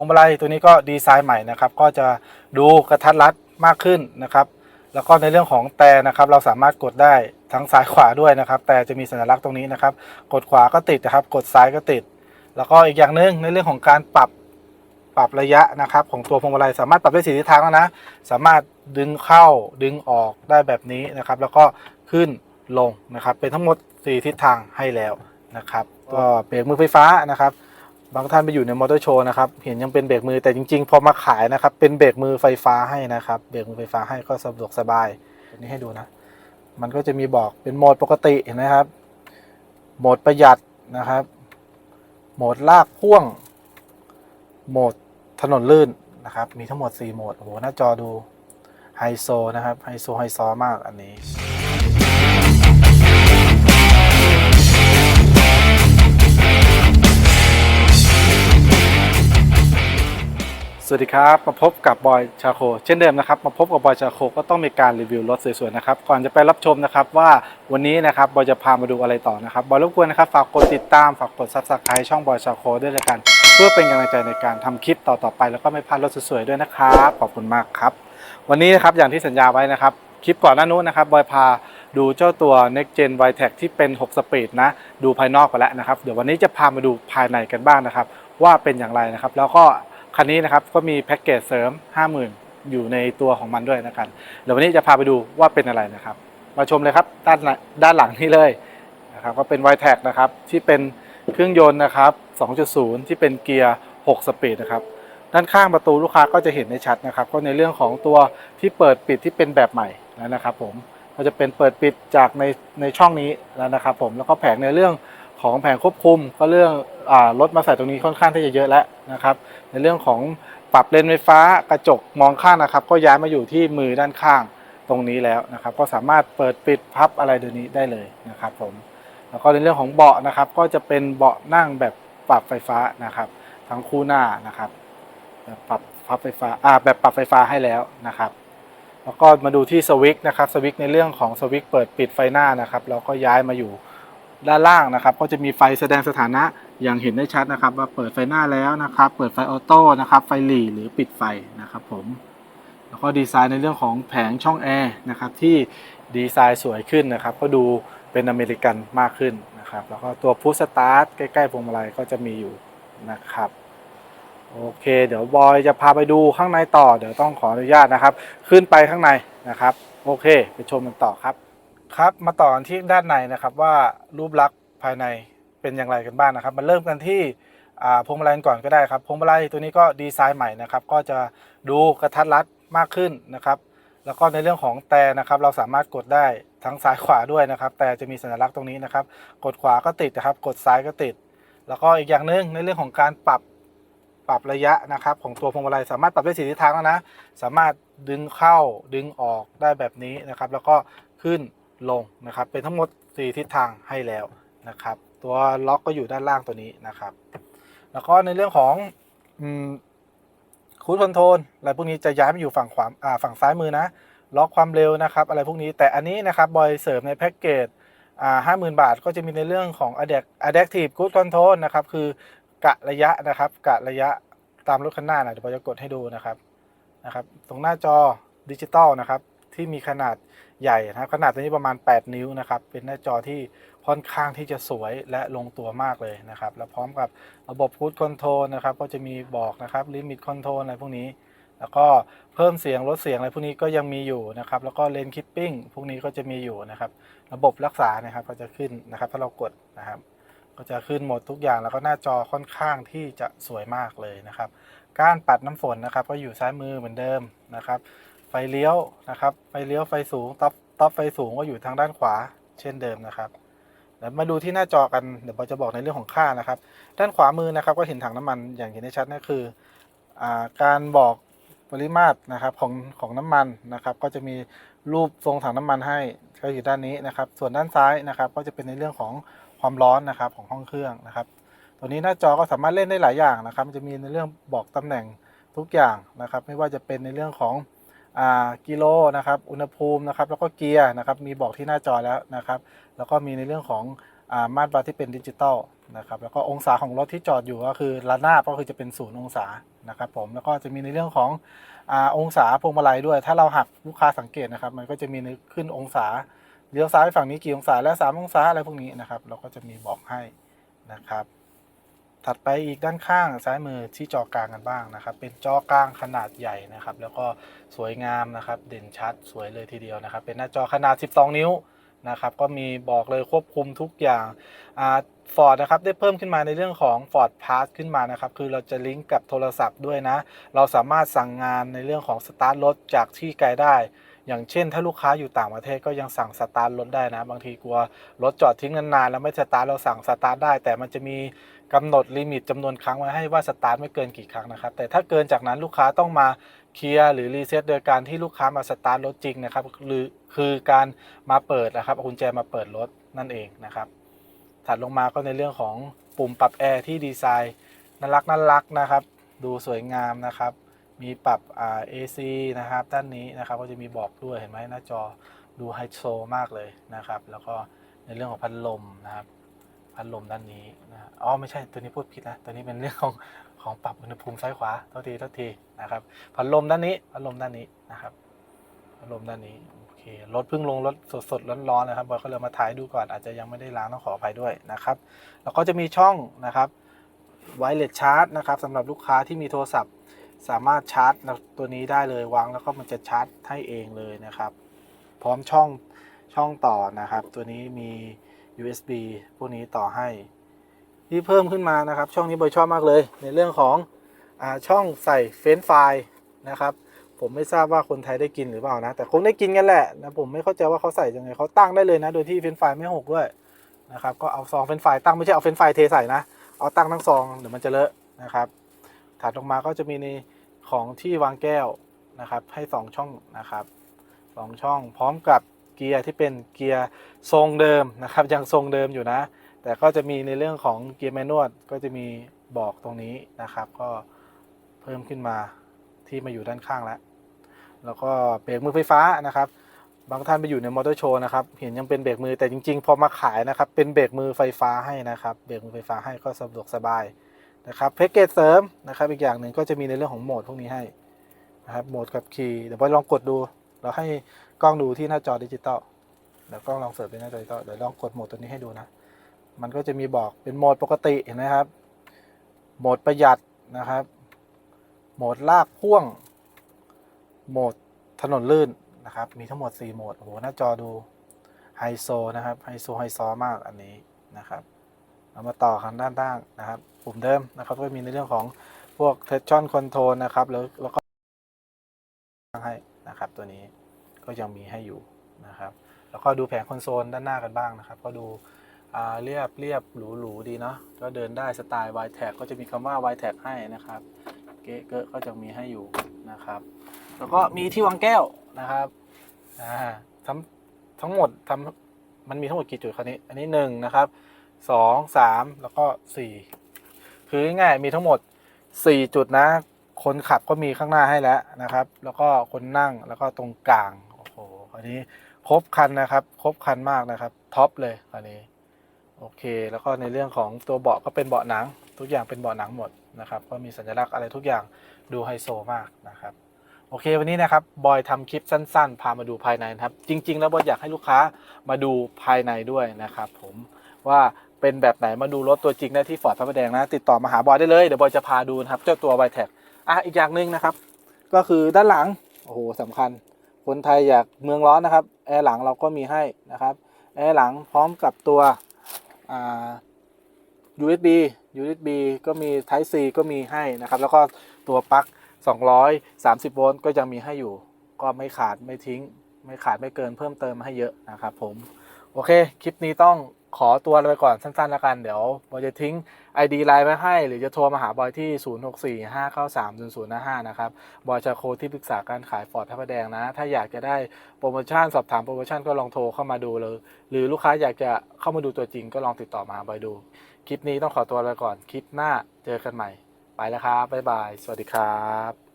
พวงมาลัยตัวนี้ก็ดีไซน์ใหม่นะครับ ก็จะดูกระทัดรัดมากขึ้นนะครับ แล้วก็ในเรื่องของแต่นะครับ เราสามารถกดได้ทั้งซ้ายขวาด้วยนะครับ แต่จะมีสัญลักษณ์ตรงนี้นะครับ กดขวาก็ติดนะครับ กดซ้ายก็ติด แล้วก็อีกอย่างหนึ่งในเรื่องของการปรับปรับระยะนะครับ ของตัวพวงมาลัยสามารถปรับได้สี่ทิศทางแล้วนะ สามารถดึงเข้าดึงออกได้แบบนี้นะครับ แล้วก็ขึ้นลงนะครับ เป็นทั้งหมดสี่ทิศทางให้แล้วนะครับ ก็เบรกมือไฟฟ้านะครับ บางท่านไปอยู่ในมอเตอร์โชว์นะครับ เห็นยังเป็นเบรกมือแต่จริง ๆ พอมาขายนะครับ เป็นเบรกมือไฟฟ้าให้นะครับ เบรกมือไฟฟ้าให้ก็สะดวกสบายอันนี้ให้ดูนะ มันก็จะมีบอกเป็นโหมดปกติเห็นไหมครับ โหมดประหยัดนะครับ โหมดลากพ่วง โหมดถนนลื่นนะครับ มีทั้งหมด 4 โหมด โอ้โห หน้าจอดูไฮโซนะครับ ไฮโซไฮซอมากอันนี้ สวัสดีครับ มาพบกับบอยชาโค เช่นเดิมนะครับ มาพบกับบอยชาโคก็ต้องมีการรีวิวรถสวยๆนะครับ ก่อนจะไปรับชมนะครับว่าวันนี้นะครับบอยจะพามาดูอะไรต่อนะครับ บอยรบกวนนะครับฝากกดติดตามฝากกดซับสไครต์ช่องบอยชาโคด้วยละกัน เพื่อเป็นกำลังใจในการทำคลิปต่อๆไป แล้วก็ไม่พลาดรถสวยๆด้วยนะครับขอบคุณมากครับ วันนี้นะครับอย่างที่สัญญาไว้นะครับคลิปก่อนหน้านู้นนะครับบอยพาดูเจ้าตัว Next Gen v i t e c ที่เป็น 6 สปีดนะดูภายนอกไปแล้วนะครับเดี๋ยววันนี้จะพามาดูภายในกันบ้างนะครับว่าเป็นอย่างไรนะครับ แล้วก็ คันนี้นะครับก็มีแพ็กเกจเสริม 50,000 อยู่ในตัวของมันด้วยนะครับเดี๋ยววันนี้จะพาไปดูว่าเป็นอะไรนะครับ มาชมเลยครับด้านด้านหลังนี่เลยนะครับก็เป็น v i t e c นะครับที่เป็นเครื่องยนต์นะครับ 2.0 ที่เป็นเกียร์ 6 สปีดนะครับด้านข้างประตูลูกค้าก็จะเห็นได้ชัดนะครับ ก็ในเรื่องของตัวที่เปิดปิดที่เป็นแบบใหม่นะครับ ผมก็จะเป็นเปิดปิดจากในในช่องนี้แล้วนะครับ ผมแล้วก็แผงในเรื่องของแผงควบคุมก็เรื่อง รถมาใส่ตรงนี้ค่อนข้างที่จะเยอะแล้วนะครับ ในเรื่องของปรับเลนไฟฟ้ากระจกมองข้างนะครับ ก็ย้ายมาอยู่ที่มือด้านข้างตรงนี้แล้วนะครับ ก็สามารถเปิดปิดพับอะไรเดี๋ยวนี้ได้เลยนะครับผมแล้วก็ในเรื่องของเบาะนะครับ ก็จะเป็นเบาะนั่งแบบปรับไฟฟ้านะครับ ทั้งคู่หน้านะครับแบบปรับพับไฟฟ้าอ่าแบบปรับไฟฟ้าให้แล้วนะครับ แล้วก็มาดูที่สวิตช์นะครับสวิตช์ในเรื่องของสวิตช์เปิดปิดไฟหน้านะครับแล้วก็ย้ายมาอยู่ ด้านล่างนะครับ ก็จะมีไฟแสดงสถานะอย่างเห็นได้ชัดนะครับ ว่าเปิดไฟหน้าแล้วนะครับ เปิดไฟออโต้นะครับ ไฟหลีหรือปิดไฟนะครับผม แล้วก็ดีไซน์ในเรื่องของแผงช่องแอร์นะครับที่ดีไซน์สวยขึ้นนะครับ ก็ดูเป็นอเมริกันมากขึ้นนะครับ แล้วก็ตัวพุชสตาร์ทใกล้ๆพวงมาลัยก็จะมีอยู่นะครับโอเค เดี๋ยวบอยจะพาไปดูข้างในต่อ เดี๋ยวต้องขออนุญาตนะครับ ขึ้นไปข้างในนะครับ โอเค ไปชมกันต่อครับ ครับมาต่อกันที่ด้านในนะครับว่ารูปลักษณ์ภายในเป็นอย่างไรกันบ้างนะครับ มาเริ่มกันที่พวงมาลัยก่อนก็ได้ครับพวงมาลัยตัวนี้ก็ดีไซน์ใหม่นะครับ ก็จะดูกระทัดรัดมากขึ้นนะครับ แล้วก็ในเรื่องของแต่นะครับเราสามารถกดได้ทั้งซ้ายขวาด้วยนะครับ แต่จะมีสัญลักษณ์ตรงนี้นะครับ กดขวาก็ติดนะครับ กดซ้ายก็ติด แล้วก็อีกอย่างหนึ่งในเรื่องของการปรับปรับระยะนะครับ ของตัวพวงมาลัยสามารถปรับได้สี่ทิศทางแล้วนะ สามารถดึงเข้าดึงออกได้แบบนี้นะครับ แล้วก็ขึ้น ลงนะครับ เป็นทั้งหมด 4 ทิศทางให้แล้วนะครับ ตัวล็อกก็อยู่ด้านล่างตัวนี้นะครับ แล้วก็ในเรื่องของคูดคอนโทรลอะไรพวกนี้จะย้ายมาอยู่ฝั่งขวาอ่าฝั่งซ้ายมือนะ ล็อกความเร็วนะครับ อะไรพวกนี้แต่อันนี้นะครับบอยเสริมในแพ็กเกจห้าหมื่นบาทก็จะมีในเรื่องของ Adaptive Cruise Control นะครับ คือกะระยะนะครับกะระยะตามรถคันหน้านะเดี๋ยวผมจะกดให้ดูนะครับนะครับ ตรงหน้าจอดิจิตอลนะครับ ที่มีขนาดใหญ่นะครับขนาดตัวนี้ประมาณ 8 นิ้วนะครับ เป็นหน้าจอที่ค่อนข้างที่จะสวยและลงตัวมากเลยนะครับ แล้วพร้อมกับระบบพูดคอนโทรลนะครับ ก็จะมีบอกนะครับลิมิตคอนโทรลอะไรพวกนี้ แล้วก็เพิ่มเสียงลดเสียงอะไรพวกนี้ก็ยังมีอยู่นะครับ แล้วก็เลนคิปปิ้งพวกนี้ก็จะมีอยู่นะครับ ระบบรักษานะครับก็จะขึ้นนะครับ ถ้าเรากดนะครับ ก็จะขึ้นหมดทุกอย่างแล้วก็หน้าจอค่อนข้างที่จะสวยมากเลยนะครับ กานปัดน้ำฝนนะครับ ก็อยู่ซ้ายมือเหมือนเดิมนะครับ ไฟเลี้ยวนะครับ ไฟเลี้ยวไฟสูงท็อปท็อปไฟสูงก็อยู่ทางด้านขวาเช่นเดิมนะครับเดี๋ยวมาดูที่หน้าจอกันเดี๋ยวเราจะบอกในเรื่องของค่านะครับ ด้านขวามือนะครับก็เห็นถังน้ำมันอย่างเห็นได้ชัดนั่นคืออการบอกปริมาตรนะครับของของน้ำมันนะครับ ก็จะมีรูปทรงถังน้ำมันให้ก็อยู่ด้านนี้นะครับ ส่วนด้านซ้ายนะครับ ก็จะเป็นในเรื่องของความร้อนนะครับของห้องเครื่องนะครับ ตัวนี้หน้าจอก็สามารถเล่นได้หลายอย่างนะครับ มันจะมีในเรื่องบอกตำแหน่งทุกอย่างนะครับ ไม่ว่าจะเป็นในเรื่องของ กิโลนะครับอุณหภูมินะครับแล้วก็เกียร์นะครับมีบอกที่หน้าจอแล้วนะครับแล้วก็มีในเรื่องของอามาตรวัดที่เป็นดิจิตอลนะครับแล้วก็องศาของรถที่จอดอยู่ก็คือระนาบก็คือจะเป็นศูนย์องศานะครับผมแล้วก็จะมีในเรื่องของอองศาพวงมาลัยด้วย ถ้าเราหักลูกค้าสังเกตนะครับ มันก็จะมีในขึ้นองศาเลี้ยวซ้ายฝั่งนี้กี่องศาและสามองศาอะไรพวกนี้นะครับ เราก็จะมีบอกให้นะครับ ถัดไปอีกด้านข้างซ้ายมือที่จอกลางกันบ้างนะครับ เป็นจอกลางขนาดใหญ่นะครับ แล้วก็สวยงามนะครับ เด่นชัดสวยเลยทีเดียวนะครับ เป็นหน้าจอขนาด 12 นิ้วนะครับ ก็มีบอกเลยควบคุมทุกอย่างอ่าฟอร์ดนะครับได้เพิ่มขึ้นมาในเรื่องของ Ford Pass ขึ้นมานะครับ คือเราจะลิงก์กับโทรศัพท์ด้วยนะ เราสามารถสั่งงานในเรื่องของสตาร์ทรถจากที่ไกลได้ อย่างเช่น ถ้าลูกค้าอยู่ต่างประเทศก็ยังสั่งสตาร์ทรถได้นะ บางทีกลัวรถจอดทิ้งนานๆแล้วไม่สตาร์ทเราสั่งสตาร์ทได้ แต่มันจะมีกำหนดลิมิตจำนวนครั้งไว้ให้ว่าสตาร์ทไม่เกินกี่ครั้งนะครับ แต่ถ้าเกินจากนั้นลูกค้าต้องมาเคลียร์หรือรีเซ็ตโดยการที่ลูกค้ามาสตาร์ทรถจริงนะครับหรือคือการมาเปิดนะครับเอากุญแจมาเปิดรถนั่นเองนะครับถัดลงมาก็ในเรื่องของปุ่มปรับแอร์ที่ดีไซน์น่ารักน่ารักนะครับ ดูสวยงามนะครับ มีปรับอ่า AC นะครับด้านนี้นะครับก็จะมีบอกด้วยเห็นไหมหน้าจอดูไฮโซมากเลยนะครับ แล้วก็ในเรื่องของพัดลมนะครับ พัดลมด้านนี้นะอ๋อไม่ใช่ตัวนี้พูดผิดนะตัวนี้เป็นเรื่องของของปรับอุณหภูมิซ้ายขวาเท่าทีเท่าทีนะครับพัดลมด้านนี้พัดลมด้านนี้นะครับพัดลมด้านนี้โอเครถเพิ่งลงรถสดสดๆร้อนๆนะครับบอยก็เลยมาถ่ายดูก่อนอาจจะยังไม่ได้ล้างต้องขออภัยด้วยนะครับ แล้วก็จะมีช่องนะครับไวเลสชาร์จนะครับสำหรับลูกค้าที่มีโทรศัพท์ สามารถชาร์จตัวนี้ได้เลยวางแล้วก็มันจะชาร์จให้เองเลยนะครับ พร้อมช่องช่องต่อนะครับ ตัวนี้มี USB พวกนี้ต่อให้ ที่เพิ่มขึ้นมานะครับ ช่องนี้บอยชอบมากเลย ในเรื่องของอาช่องใส่เฟนช์ฟรายนะครับ ผมไม่ทราบว่าคนไทยได้กินหรือเปล่านะ แต่คงได้กินกันแหละนะผมไม่เข้าใจว่าเขาใส่ยังไงเขาตั้งได้เลยนะ โดยที่เฟนช์ฟรายไม่หกด้วยนะครับก็เอาซองเฟนช์ฟรายตั้งไม่ใช่เอาเฟนช์ฟรายเทใส่นะเอาตั้งทั้งซองเดี๋ยวมันจะเลอะนะครับ ถัดลงมาก็จะมีในของที่วางแก้วนะครับ ให้ 2 ช่องนะครับสองช่องพร้อมกับเกียร์ที่เป็นเกียร์ทรงเดิมนะครับ ยังทรงเดิมอยู่นะ แต่ก็จะมีในเรื่องของเกียร์แมนนวลก็จะมีบอกตรงนี้นะครับ ก็เพิ่มขึ้นมาที่มาอยู่ด้านข้างแล้ว แล้วก็เบรกมือไฟฟ้านะครับ บางท่านไปอยู่ในมอเตอร์โชว์นะครับ เห็นยังเป็นเบรกมือแต่จริง ๆ พอมาขายนะครับ เป็นเบรกมือไฟฟ้าให้นะครับ เบรกมือไฟฟ้าให้ก็สะดวกสบาย นะครับแพ็กเกจเสริมนะครับอีกอย่างหนึ่งก็จะมีในเรื่องของโหมดพวกนี้ให้นะครับโหมดกับคีย์เดี๋ยวไปลองกดดู เราให้กล้องดูที่หน้าจอดิจิตอลเดี๋ยวกล้องลองเสิร์ฟเป็นหน้าจอดิจิตอลเดี๋ยวลองกดโหมดตัวนี้ให้ดูนะ มันก็จะมีบอกเป็นโหมดปกติเห็นไหมครับโหมดประหยัดนะครับ โหมดลากพ่วง โหมดถนนลื่นนะครับ มีทั้งหมด 4 โหมดโอ้โหหน้าจอดูไฮโซนะครับไฮโซไฮซอมากอันนี้นะครับ เรามาต่อข้างด้านล่างนะครับปุ่มเดิมนะครับก็มีในเรื่องของพวก traction control นะครับแล้วแล้วก็ให้นะครับตัวนี้ก็ยังมีให้อยู่นะครับ แล้วก็ดูแผงคอนโซลด้านหน้ากันบ้างนะครับ ก็ดูเรียบเรียบหรูหรูดีเนาะก็เดินได้สไตล์ y t a g ก็จะมีคำว่า y t a g ให้นะครับเก๊ะเกอะก็จะมีให้อยู่นะครับ แล้วก็มีที่วางแก้วนะครับอ่าทั้งทั้งหมดทำมันมีทั้งหมดกี่จุดคราวนี้ อันนี้หนึ่งนะครับ สองสามแล้วก็สี่คือง่ายๆมีทั้งหมดสี่จุดนะ คนขับก็มีข้างหน้าให้แล้วนะครับ แล้วก็คนนั่งแล้วก็ตรงกลางโอ้โหคราวนี้ครบคันนะครับ ครบคันมากนะครับท็อปเลยคราวนี้โอเค แล้วก็ในเรื่องของตัวเบาะก็เป็นเบาะหนัง ทุกอย่างเป็นเบาะหนังหมดนะครับ ก็มีสัญลักษณ์อะไรทุกอย่างดูไฮโซมากนะครับ โอเควันนี้นะครับบอยทำคลิปสั้น ๆ พามาดูภายในนะครับ จริง ๆ แล้วบอยอยากให้ลูกค้ามาดูภายในด้วยนะครับ ผมว่า เป็นแบบไหนมาดูรถตัวจริงได้ที่ฟอร์ดพระประแดงนะ ติดต่อมาหาบอยได้เลยเดี๋ยวบอยจะพาดูนะครับ เจ้าตัวไวแท็กอะอีกอย่างหนึ่งนะครับ ก็คือด้านหลังโอ้โหสำคัญ คนไทยอยากเมืองร้อนนะครับแอร์หลังเราก็มีให้นะครับแอร์หลังพร้อมกับตัวอ่า USB USB ก็มี Type C ก็มีให้นะครับ แล้วก็ตัวปลั๊ก230 โวลต์ก็ยังมีให้อยู่ ก็ไม่ขาดไม่ทิ้ง ไม่ขาดไม่เกินเพิ่มเติมมาให้เยอะนะครับผม โอเค คลิปนี้ต้อง ขอตัวไปก่อนสั้นๆแล้วกัน เดี๋ยวบอยจะทิ้ง ID ไลน์ไว้ให้ หรือจะโทรมาหาบอยที่ 0645930055 นะครับ บอยชาโคที่ปรึกษาการขายฟอร์ดพระประแดงนะ ถ้าอยากจะได้โปรโมชั่นสอบถามโปรโมชั่นก็ลองโทรเข้ามาดูเลย หรือลูกค้าอยากจะเข้ามาดูตัวจริงก็ลองติดต่อมาหาบอยดู คลิปนี้ต้องขอตัวไปก่อน คลิปหน้าเจอกันใหม่ ไปแล้วครับบ๊ายบาย สวัสดีครับ